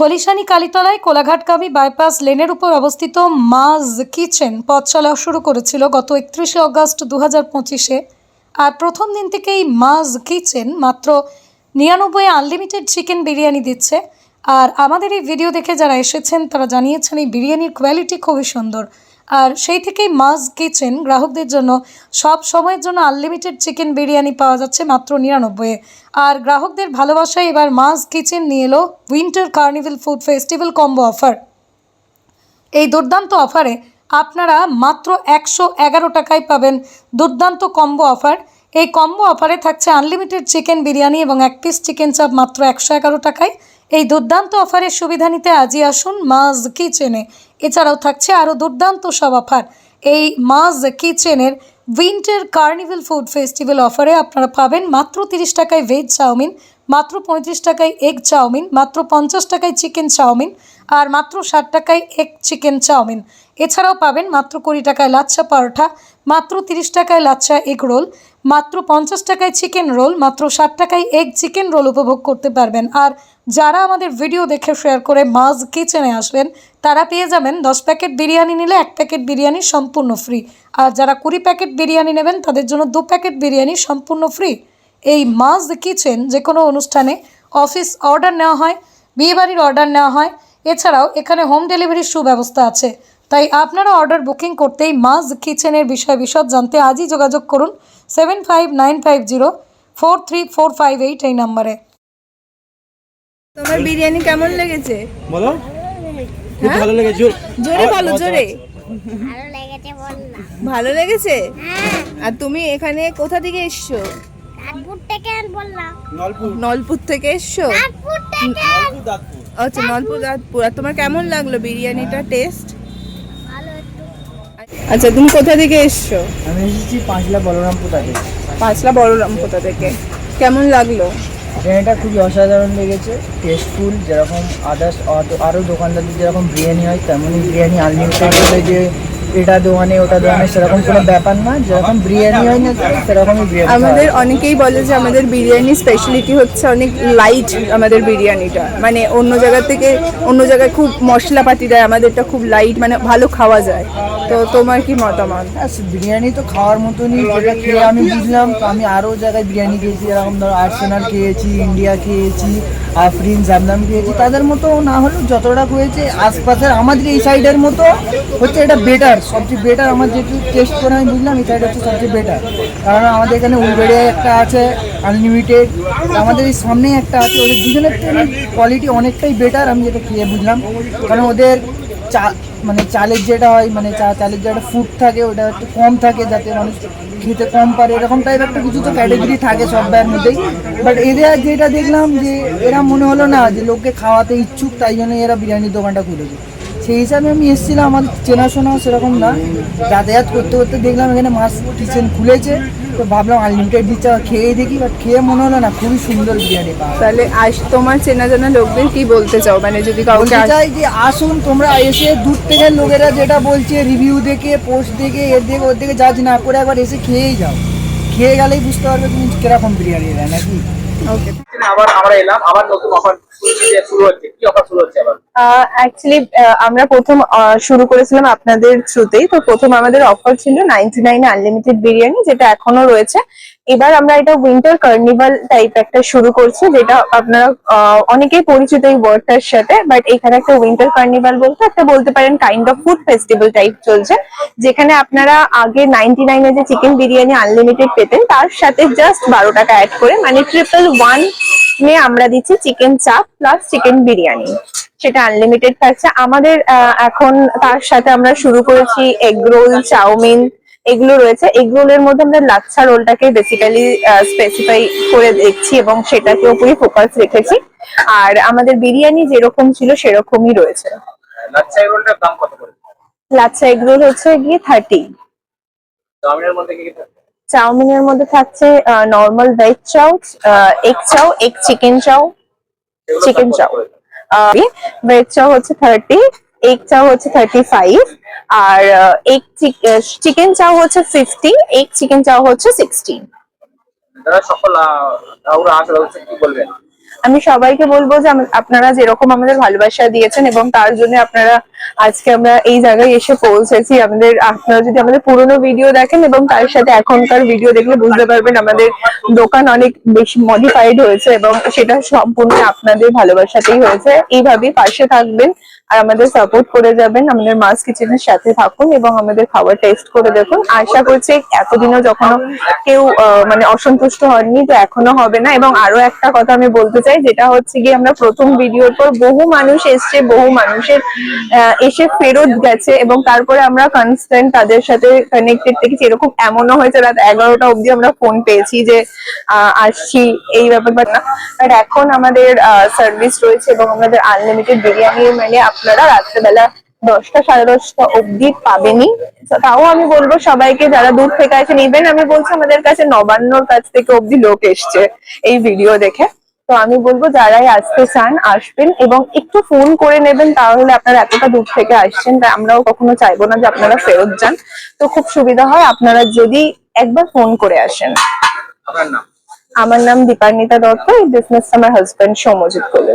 Khalishani কালীতলায় কোলাঘাটগামী bypass লেনের উপর অবস্থিত মাজ কিচেন পথ চলা শুরু করেছিল গত একত্রিশে অগস্ট দু হাজার পঁচিশে। আর প্রথম দিন থেকেই মাজ কিচেন মাত্র নিরানব্বই আনলিমিটেড চিকেন বিরিয়ানি দিচ্ছে। আর আমাদের এই ভিডিও দেখে যারা এসেছেন, তারা জানিয়েছেন এই বিরিয়ানির কোয়ালিটি খুবই সুন্দর। আর সেই থেকেই মাজ কিচেন গ্রাহকদের জন্য সব সময়ের জন্য আনলিমিটেড চিকেন বিরিয়ানি পাওয়া যাচ্ছে মাত্র নিরানব্বইয়ে আর গ্রাহকদের ভালোবাসায় এবার মাজ কিচেন নিয়ে এলো winter carnival food festival combo offer এই দুর্দান্ত অফারে আপনারা মাত্র একশো এগারো টাকায় পাবেন দুর্দান্ত কম্বো অফার এই কম্বো অফারে থাকছে আনলিমিটেড চিকেন বিরিয়ানি এবং এক পিস চিকেন চাপ মাত্র একশো এগারো টাকায়। এই দুর্দান্ত অফারের সুবিধা নিতে আজই আসুন মাজ কিচেনে এছাড়াও থাকছে আরও দুর্দান্ত সব অফার। এই মাজ কিচেনের উইন্টার কার্নিভাল ফুড ফেস্টিভ্যাল অফারে আপনারা পাবেন মাত্র তিরিশ টাকায় ভেজ চাউমিন, মাত্র পঁয়ত্রিশ টাকায় এগ চাউমিন, মাত্র পঞ্চাশ টাকায় চিকেন চাউমিন আর মাত্র ষাট টাকায় এগ চিকেন চাউমিন। এছাড়াও পাবেন মাত্র কুড়ি টাকায় লাচ্ছা পরোঠা মাত্র তিরিশ টাকায় লাচ্ছা এগ রোল মাত্র পঞ্চাশ টাকায় চিকেন রোল মাত্র ষাট টাকায় এগ চিকেন রোল উপভোগ করতে পারবেন। আর যারা আমাদের ভিডিও দেখে শেয়ার করে মাজ কিচেনে আসবেন, তারা পেয়ে যাবেন দশ প্যাকেট বিরিয়ানি নিলে এক প্যাকেট বিরিয়ানি সম্পূর্ণ ফ্রি আর যারা কুড়ি প্যাকেট বিরিয়ানি নেবেন, তাদের জন্য দু প্যাকেট বিরিয়ানি সম্পূর্ণ ফ্রি এই মাজ কিচেন যে কোনো অনুষ্ঠানে অফিস অর্ডার নেওয়া হয়, বিয়েবাড়ির অর্ডার নেওয়া হয়। এছাড়াও এখানে হোম ডেলিভারির সুব্যবস্থা আছে। তাই আপনারা অর্ডার বুকিং করতেই মাজ কিচেনের বিষয় বিশদ জানতে আজই যোগাযোগ করুন seven five nine five zero four three four five eight এই নাম্বারে। তোমার বিরিয়ানি কেমন লেগেছে? বলো। খুব ভালো লেগেছে জোর। জোরে বলো জোরে। ভালো লেগেছে বল না। ভালো লেগেছে? হ্যাঁ। আর তুমি এখানে কোথা থেকে এসছো? নলপুর। নলপুর থেকে এসছো? আচ্ছা নলপুর দাঁতপুর। আর তোমার কেমন লাগল বিরিয়ানিটা টেস্ট আচ্ছা তুমি কোথা থেকে এসছো? আমি এসেছি পাঁচলা বলরামপুর থেকে। পাঁচলা বড়রামপুর থেকে। কেমন লাগল? বিরিয়ানিটা খুবই অসাধারণ লেগেছে টেস্টফুল যেরকম আদার্স আরও দোকানদারদের যেরকম বিরিয়ানি হয় তেমনই বিরিয়ানি আনলিমিটেড যে এটা দোকানে ওটা দোকানে সেরকম কোনো ব্যাপার না যেরকম বিরিয়ানি হয় না সেরকমই বিরিয়ানি আমাদের অনেকেই বলে যে আমাদের বিরিয়ানি স্পেশালিটি হচ্ছে অনেক লাইট আমাদের বিরিয়ানিটা। মানে অন্য জায়গা থেকে অন্য জায়গায় খুব মশলাপাতি দেয় আমাদেরটা খুব লাইট মানে ভালো খাওয়া যায়। তো তোমার কি মতামত? বিরিয়ানি তো খাওয়ার মতনই যেটা খেয়ে আমি বুঝলাম আমি আরও জায়গায় বিরিয়ানি খেয়েছি যেরকম ধরো আর্সেনাল খেয়েছি ইন্ডিয়া খেয়েছি আফরিন জামদাম খেয়েছি তাদের মতো না হলেও যতটা হয়েছে আশপাশের আমাদের এই সাইডের মতো হচ্ছে এটা বেটার সবচেয়ে বেটার আমার যেটু টেস্ট করে আমি বুঝলাম এটা হচ্ছে সবচেয়ে বেটার কারণ আমাদের এখানে উলবেড়িয়া একটা আছে আনলিমিটেড আমাদের এই সামনেই একটা আছে, ওদের দুজনের কোয়ালিটি অনেকটাই বেটার আমি যেটা খেয়ে বুঝলাম। কারণ ওদের চা মানে চালের যেটা হয় মানে চা, চালের যেটা ফুড থাকে, ওটা একটু কম থাকে যাতে মানুষ খেতে কম পারে। এরকম টাইপ একটা কিছু তো ক্যাটাগরি থাকে সব ব্যার মধ্যেই। বাট এদের যেটা দেখলাম যে, এরা মনে হলো না যে, লোককে খাওয়াতে ইচ্ছুক, তাই জন্য এরা বিরিয়ানির দোকানটা খুলেছে। সেই হিসাবে আমি এসেছিলাম আমার চেনাশোনাও সেরকম না। যাতায়াত করতে করতে দেখলাম এখানে মাছ কিচেন খুলেছে তো ভাবলাম আনলিমিটেড দিচ্ছে খেয়ে দেখি বাট খেয়ে মনে হলো না খুবই সুন্দর বিরিয়ানি তাহলে আজ তোমার চেনা জানা লোকদের কি বলতে চাও? মানে যদি কাউকে চাই যে আসুন তোমরা এসে দূর থেকে লোকেরা যেটা বলছে রিভিউ দেখে পোস্ট দেখে এর দেখে ওর দেখে জাজ না করে একবার এসে খেয়েই যাও। খেয়ে গেলেই বুঝতে পারবে তুমি কীরকম বিরিয়ানি দেয় নাকি? ওকে আবার আমরা এলাম, আবার শুরু আমরা প্রথম শুরু করেছিলাম আপনাদের থ্রুতেই তো প্রথম আমাদের অফার ছিল নাইনটি নাইন আনলিমিটেড বিরিয়ানি, যেটা এখনও রয়েছে। এবার আমরা এটা উইন্টার কার্নিভাল টাইপ একটা শুরু করছি, যেটা আপনারা অনেকেই পরিচিত এই ওয়ার্ডটার সাথে বাট এখানে একটা উইন্টার কার্নিভাল বলতে, একটা বলতে পারেন kind of food festival type চলছে, যেখানে আপনারা আগে নাইনটি নাইনে যে চিকেন বিরিয়ানি আনলিমিটেড পেতেন, তার সাথে জাস্ট বারো টাকা অ্যাড করে মানে ট্রিপল ওয়ান নিয়ে আমরা দিচ্ছি চিকেন চাপ প্লাস চিকেন বিরিয়ানি। সেটা আনলিমিটেড থাকছে। আমাদের এখন তার সাথে আমরা শুরু করেছি এগ রোল চাউমিন এগুলো রয়েছে। এগ রোলের মধ্যে আমরা লাচ্ছা রোলটাকে বেসিক্যালি স্পেসিফাই করে দেখছি এবং সেটাকে উপরই ফোকাস রেখেছি। আর আমাদের বিরিয়ানি যেরকম ছিল সেরকমই রয়েছে। লাচ্ছা এগোলটার দাম কত করে? লাচ্ছা এগ রোল হচ্ছে গিয়ে থার্টি চাউমিনের মধ্যে কি কি থাকছে চাউমিনের মধ্যে থাকছে normal veg chow egg chow egg chicken chow chicken. করে? ভেজ চাউ হচ্ছে থার্টি এগ চাউ হচ্ছে থার্টি ফাইভ আর এগ চিকেন চাউ হচ্ছে ফিফটি এগ চিকেন চাউ হচ্ছে সিক্সটি সকল কি বলবেন আমি সবাইকে বলব যে আপনারা যেরকম আমাদের ভালোবাসা দিয়েছেন এবং তার জন্য আপনারা আজকে আমরা এই জায়গায় এসে পৌঁছেছি। আমাদের, আপনারা যদি আমাদের পুরোনো ভিডিও দেখেন এবং তার সাথে এখনকার ভিডিও দেখলে বুঝতে পারবেন আমাদের দোকান অনেক বেশি মডিফাইড হয়েছে এবং সেটা সম্পূর্ণ আপনাদের ভালোবাসাতেই হয়েছে। এইভাবেই পাশে থাকবেন। আর আমাদের সাপোর্ট করে যাবেন, আমাদের মাস কিচেনের সাথে থাকুন এবং আমাদের খাবার টেস্ট করে দেখুন। আশা করছি এতদিনও যখন কেউ মানে অসন্তুষ্ট হননি তো এখনও হবে না। এবং আরও একটা কথা আমি বলতে চাই, যেটা হচ্ছে গিয়ে আমরা প্রথম ভিডিওর পর বহু মানুষ এসছে, বহু মানুষের এসে ফেরত গেছে এবং তারপরে আমরা কনস্ট্যান্ট তাদের সাথে কানেক্টেড থেকেছি এরকম এমনও হয়েছে রাত এগারোটা অবধি আমরা ফোন পেয়েছি যে আসছি এই ব্যাপার না। বাট এখন আমাদের সার্ভিস রয়েছে এবং আমাদের আনলিমিটেড বিরিয়ানি মানে আপনারা রাত্রেবেলা দশটা সাড়ে দশটা অব্দি পাবেনই। তো তাও আমি বলব সবাইকে যারা দূর থেকে আছেন ইভেন আমি বলছি আমাদের কাছে নবান্নর কাছ থেকে অবধি লোক এসছে এই ভিডিও দেখে। তো আমি বলব যারাই আসতে চান আসবেন এবং একটু ফোন করে নেবেন তাহলে আপনারা এতটা দূর থেকে আসছেন তাই আমরাও কখনো চাইব না যে আপনারা ফেরত যান। তো খুব সুবিধা হয় আপনারা যদি একবার ফোন করে আসেন। আমার নাম দীপান্বিতা দত্ত এই বিজনেস আমার হাজব্যান্ড সৌমজিৎ কোলে